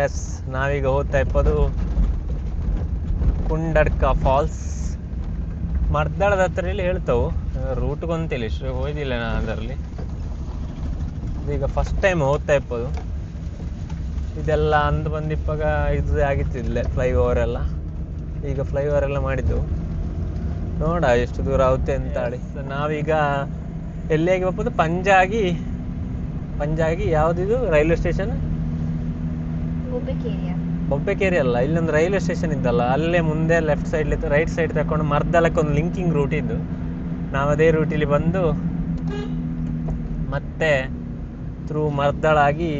S ನಾವೀಗ ಹೋಗ್ತಾ ಇಪ್ಪದು ಕುಂಡಡ್ಕ falls. ಮರ್ದಾಳದ ಹತ್ರ ಇಲ್ಲಿ ಹೇಳ್ತಾವು. ರೂಟ್ ಗೊಂತಿಲ್ಲ ಇಷ್ಟು ಹೋಯ್ದಿಲ್ಲ ನಾನು ಅದರಲ್ಲಿ. ಈಗ ಫಸ್ಟ್ ಟೈಮ್ ಹೋಗ್ತಾ ಇಪ್ಪದು ಇದೆಲ್ಲ ಅಂದು ಬಂದಿಪ್ಪಾಗ ಇದು ಆಗಿತ್ತು ಇಲ್ಲೇ ಫ್ಲೈ ಓವರ್ ಎಲ್ಲ. ಈಗ ಫ್ಲೈ ಓವರ್ ಎಲ್ಲ ಮಾಡಿದ್ದು. ನೋಡ ಎಷ್ಟು ದೂರ ಆಗುತ್ತೆ ಅಂತ ಹೇಳಿ. ನಾವೀಗ ಎಲ್ಲಿಯಾಗಿ ಹೋಗ್ಬೋದು? ಪಂಜಾಗಿ. ಪಂಜಾಗಿ ಯಾವುದಿದು? Railway station? ಬೊಬ್ಬೆಕೇರಿ. ಅಲ್ಲ ಇಲ್ಲೊಂದು ರೈಲ್ವೆ ಸ್ಟೇಷನ್ ಇದ್ದಲ್ಲ ಅಲ್ಲೇ ಮುಂದೆ ಲೆಫ್ಟ್ ಸೈಡ್ ರೈಟ್ ಸೈಡ್ ತಕೊಂಡು ಮರ್ದಲಕ್ಕೆ ಒಂದು ಲಿಂಕಿಂಗ್ ರೂಟ್ ಇದ್ದು. ನಾವು ಅದೇ ರೂಟಿಲಿ ಬಂದು ಮತ್ತೆ ಥ್ರೂ ಮರ್ದಳಾಗಿ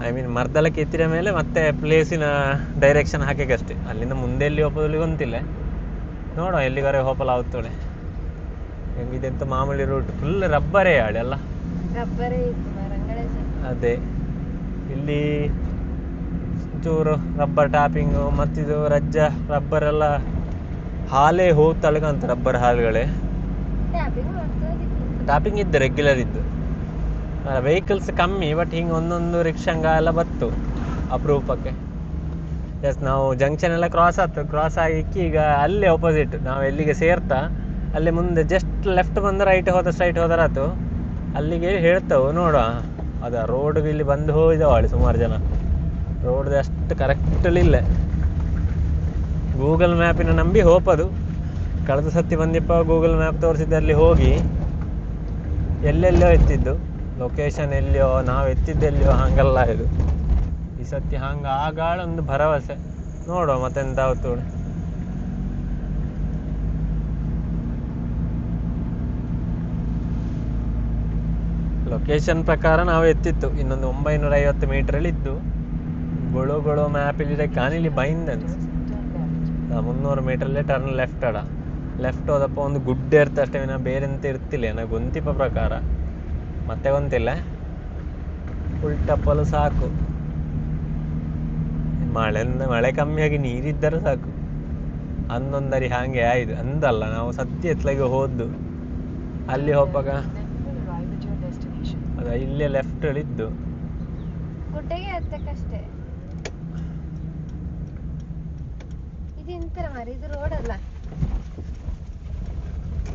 ಐ ಮೀನ್ ಮರ್ದಳಕ್ಕೆ ಎತ್ತಿದ ಮೇಲೆ ಮತ್ತೆ ಪ್ಲೇಸಿನ ಡೈರೆಕ್ಷನ್ ಹಾಕಬೇಕಷ್ಟೇ ಅಲ್ಲಿಂದ ಮುಂದೆ ಎಲ್ಲಿ ಹೋಗೋದಲ್ಲಿ ಗೊಂತಿಲ್ಲ ನೋಡುವ ಎಲ್ಲಿಗಾರೆ ಹೋಪಲ್ ಆಗುತ್ತೋಳೆ ಇದೆಂತ ಮಾಮೂಲಿ ರೂಟ್ ಫುಲ್ ರಬ್ಬರೇ ಆಳೆ ಅಲ್ಲ. ರಬ್ಬರೇ ಇತ್ತು ಮರಗಳೇ ಅದೇ. ಇಲ್ಲಿ ಚೂರು ರಬ್ಬರ್ ಟ್ಯಾಪಿಂಗು ಮತ್ತಿದು ರಜ್ಜ ರಬ್ಬರ್ ಎಲ್ಲ ಹಾಲೇ ಹೋಗಿ ತಳಗಂತ ರಬ್ಬರ್ ಹಾಲುಗಳೇ. ಟ್ಯಾಪಿಂಗ್ ಇದ್ದು ರೆಗ್ಯುಲರ್ ಇದ್ದು ವೆಹಿಕಲ್ಸ್ ಕಮ್ಮಿ ಬಟ್ ಹಿಂಗೆ ಒಂದೊಂದು ರಿಕ್ಷಂಗ ಎಲ್ಲ ಬತ್ತು ಅಪರೂಪಕ್ಕೆ. ಜಸ್ಟ್ ನಾವು ಜಂಕ್ಷನ್ ಎಲ್ಲ ಕ್ರಾಸ್ ಆಯ್ತು ಕ್ರಾಸ್ ಆಗಿಕ್ಕಿ ಈಗ ಅಲ್ಲೇ ಆಪೋಸಿಟ್ ನಾವು ಎಲ್ಲಿಗೆ ಸೇರ್ತಾ, ಅಲ್ಲಿ ಮುಂದೆ ಜಸ್ಟ್ ಲೆಫ್ಟ್ ಬಂದು ರೈಟ್ ಹೋದ ಸ್ಟ್ರೈಟ್ ಹೋದರಾತು ಅಲ್ಲಿಗೆ ಹೇಳ್ತಾವು, ನೋಡುವ. ಅದ ರೋಡ್ ಇಲ್ಲಿ ಬಂದು ಹೋಗಿದ್ದಾವಳಿ ಸುಮಾರು ಜನ. ರೋಡ್ ಅಷ್ಟು ಕರೆಕ್ಟಲ್ಲಿ ಇಲ್ಲ. ಗೂಗಲ್ ಮ್ಯಾಪಿನ ನಂಬಿ ಹೋಪದು ಕಳೆದ ಸತಿ ಬಂದಿಪ್ಪ ಗೂಗಲ್ ಮ್ಯಾಪ್ ತೋರಿಸಿದ್ದಲ್ಲಿ ಹೋಗಿ. ಎಲ್ಲೆಲ್ಲೋ ಎತ್ತಿದ್ದು. ಲೊಕೇಶನ್ ಎಲ್ಲಿಯೋ, ನಾವು ಎತ್ತಿದ್ದೆಲ್ಲಿಯೋ ಹಾಗಲ್ಲ ಇದು. ಈ ಸತಿ ಹಂಗೆ ಆಗಾಳ ಭರವಸೆ. ನೋಡುವ ಮತ್ತೆಂತ ಆವತ್ತು ಲೊಕೇಶನ್ ಪ್ರಕಾರ ನಾವು ಎತ್ತಿತ್ತು ಇನ್ನೊಂದು ಒಂಬೈನೂರ ಐವತ್ತು ಮೀಟ್ರಲ್ಲಿ ಇದ್ದು ಗೊಳು ಗೊಳು ಮ್ಯಾಪಲ್ಲಿ ಕಾಣಿಲಿ ಬೈಂದಂತ ಮುನ್ನೂರು ಮೀಟ್ರಲ್ಲೇ ಟರ್ನ್ ಲೆಫ್ಟ್ ಅಡ. ಲೆಫ್ಟ್ ಹೋದಪ್ಪ ಒಂದು ಗುಡ್ಡ ಇರ್ತ ಅಷ್ಟೇ. ವಿನ ಬೇರೆ ಎಂತ ಇರ್ತಿಲ್ಲ. ನನಗೆ ಗೊಂತಿಪ ಪ್ರಕಾರ. ಮತ್ತೆ ಗೊಂತಿಲ್ಲ. ಉಲ್ಟಪ್ಪಲು ಸಾಕು. ಮಳೆ ಮಳೆ ಕಮ್ಮಿಯಾಗಿ ನೀರಿದ್ದರೂ ಸಾಕು. ಅಂದೊಂದರಿ ಹಾಗೆ ಆಯ್ತು ಅಂದಲ್ಲ, ನಾವು ಸತ್ಯ ಎತ್ಲಾಗೆ ಹೋದ್ದು. ಅಲ್ಲಿ ಹೋಗುವಾಗ ಅದ ಇಲ್ಲೇ ಲೆಫ್ಟ್ ಇದ್ದು. ಗುಡ್ಡೆಗೆ ಹತ್ತಕ್ಕಷ್ಟೇ. ಇದು ಎಂತರ ಮಾರಿ ಇದು ರೋಡ್ ಅಲ್ಲ.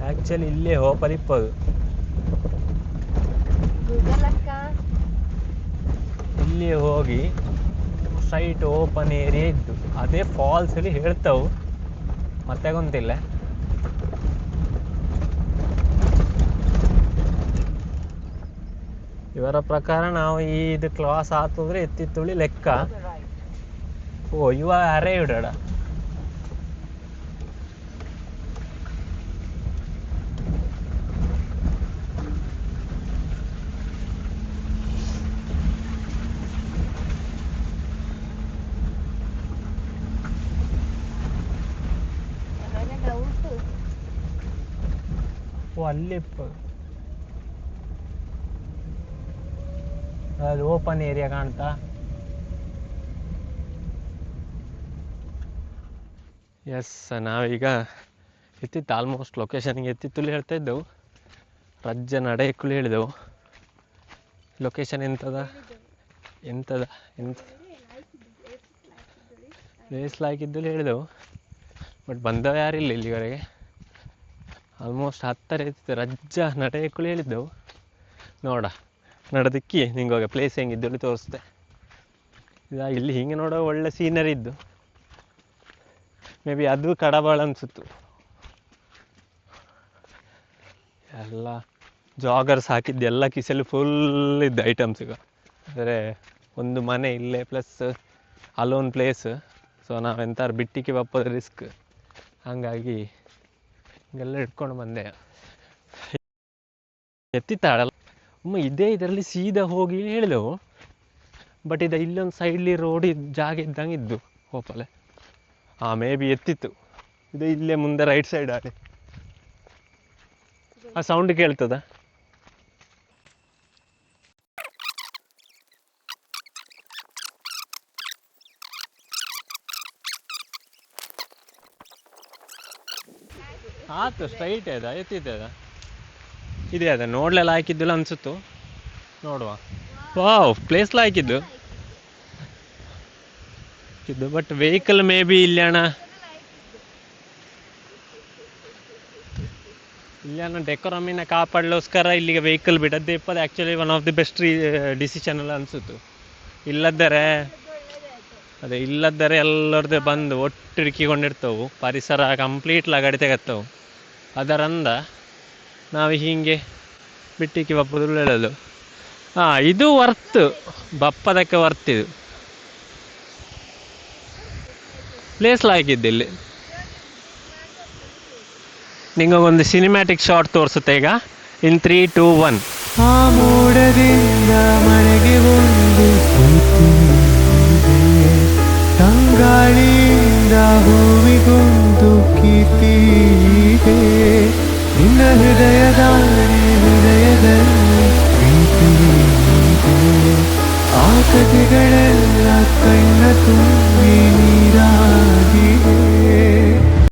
ಆಕ್ಚುಲಿ ಇಲ್ಲೇ ಹೋಪಲ್ ಇಪ್ಪದು. ಗುಡ್ಡಲಕ್ಕ? ಇಲ್ಲಿ ಹೋಗಿ ಸೈಟ್ ಓಪನ್ ಏರಿಯಾ ಇದ್ದು. ಅದೇ ಫಾಲ್ಸ್ ಅಲ್ಲಿ ಹೇಳ್ತಾವು. ಮತ್ತೆ ಗೊಂತಿಲ್ಲ ಇವರ ಪ್ರಕಾರ ನಾವು ಈ ಇದು ಕ್ಲಾಸ್ ಆತಂದ್ರೆ ಎತ್ತಿತ್ತುಳಿ ಲೆಕ್ಕ ಓ ಇವ ಅರೆ ಇಡಡ ನನಗೆ ಡೌಟು ಅದು ಓಪನ್ ಏರಿಯಾ ಕಾಣ್ತಾ. ಎಸ್ ನಾವೀಗ ಎತ್ತಿತ್ತು ಆಲ್ಮೋಸ್ಟ್ ಲೊಕೇಶನ್ಗೆ ಎತ್ತಿತ್ತುಲಿ ಹೇಳ್ತಾ ಇದ್ದೆವು. ರಜ್ಜ ನಡೆಯಕ್ಕೂ ಹೇಳಿದೆವು. ಲೊಕೇಶನ್ ಎಂತದ? ಎಂತದ? ಎಂತ? ಪ್ಲೇಸ್ ಲಾಕಿದ್ದಲ್ಲಿ ಹೇಳಿದೆವು. ಬಟ್ ಬಂದವ ಯಾರಿಲ್ಲ ಇಲ್ಲಿವರೆಗೆ. ಆಲ್ಮೋಸ್ಟ್ ಹತ್ತರ ಎತ್ತಿತ್ತು ರಜ್ಜ ನಡೆಯಕ್ಕೂ ಹೇಳಿದ್ದೆವು. ನೋಡ. ನಡೆದಿಕ್ಕಿ ನಿಂಗೆ ಪ್ಲೇಸ್ ಹೆಂಗಿದ್ದು ತೋರಿಸ್ದೆ ಇದಾ ಇಲ್ಲಿ ಹಿಂಗೆ ನೋಡೋ ಒಳ್ಳೆ ಸೀನರಿ ಇದ್ದು. ಮೇ ಬಿ ಅದು ಕಡಬಾಳ ಅನ್ಸುತ್ತು. ಎಲ್ಲ ಜಾಗರ್ಸ್ ಹಾಕಿದ್ದು ಎಲ್ಲ ಕಿಸಲ್ಲಿ ಫುಲ್ ಇದ್ದ ಐಟಮ್ಸ್ ಈಗ. ಅಂದರೆ ಒಂದು ಮನೆ ಇಲ್ಲೇ ಪ್ಲಸ್ ಅಲೋನ್ ಪ್ಲೇಸ್ ಸೊ ನಾವೆಂತಾರು ಬಿಟ್ಟಿಗೆ ಬಪ್ಪದ ರಿಸ್ಕ್ ಹಂಗಾಗಿ ಹಿಂಗೆಲ್ಲ ಇಟ್ಕೊಂಡು ಬಂದೆ. ಎತ್ತಿತ್ತಾಳಲ್ಲ. ಅಮ್ಮ, ಇದೇ ಇದರಲ್ಲಿ ಸೀದಾ ಹೋಗಿ ಹೇಳಿದೆವು ಬಟ್ ಇದು ಇಲ್ಲೊಂದು ಸೈಡ್ಲಿ ರೋಡ್ ಜಾಗ ಇದ್ದಂಗೆ ಇದ್ದು ಹೋಪಲೆ ಆ ಮೇ ಬಿ ಎತ್ತಿತ್ತು. ಇದು ಇಲ್ಲೇ ಮುಂದೆ ರೈಟ್ ಸೈಡ್ ಆಡಿ ಆ ಸೌಂಡ್ ಕೇಳ್ತದ? ಆತು ಸ್ಟ್ರೈಟ್ ಅದ ಎತ್ತಿದ್ದದ ಇದೆ ಅದ ನೋಡ್ಲೆಲ್ಲ ಹಾಕಿದ್ದಿಲ್ಲ ಅನ್ಸುತ್ತು. ನೋಡುವ. ವಾವ್ ಪ್ಲೇಸ್ಲ ಹಾಕಿದ್ದು. ಹಾಕಿದ್ದು ಬಟ್ ವೆಹಿಕಲ್ ಮೇ ಬಿ ಇಲ್ಲ ಅಣ್ಣ. ಇಲ್ಲಿ ಅಣ್ಣ ಡೆಕೋರಮಿನ ಕಾಪಾಡಲೋಸ್ಕರ ಇಲ್ಲಿಗೆ ವೆಹಿಕಲ್ ಬಿಡೋದೇ ಇಪ್ಪದು. Actually one of the best decision ಎಲ್ಲ ಅನಿಸುತ್ತು. ಇಲ್ಲದರೆ ಅದೇ ಇಲ್ಲದರೆ ಎಲ್ಲರದ್ದು ಬಂದು ಒಟ್ಟಿರಿಕಿಕೊಂಡಿರ್ತವು ಪರಿಸರ ಕಂಪ್ಲೀಟ್ ಲಗಾಡಿ ತೆಗತ್ತವು. ಅದರಂದ ನಾವು ಹೀಗೆ ಬಿಟ್ಟಿಕ್ಕೆ ಬಪ್ಪದು ಹೇಳೋದು ಹಾಂ, ಇದು ವರ್ತ್ ಬಪ್ಪದಕ್ಕೆ ವರ್ತ್ ಇದು. ಪ್ಲೇಸ್ ಲಾಗಿದ್ದು ಇಲ್ಲಿ ಒಂದು ಸಿನಿಮ್ಯಾಟಿಕ್ ಶಾರ್ಟ್ ತೋರಿಸುತ್ತೆ ಈಗ. ಇನ್ ತ್ರೀ ಟೂ ಒನ್ ಕಥೆಗಳೆಲ್ಲ ಕಣ್ಣ ತುಂಬಿ ನೀರಾಗಿ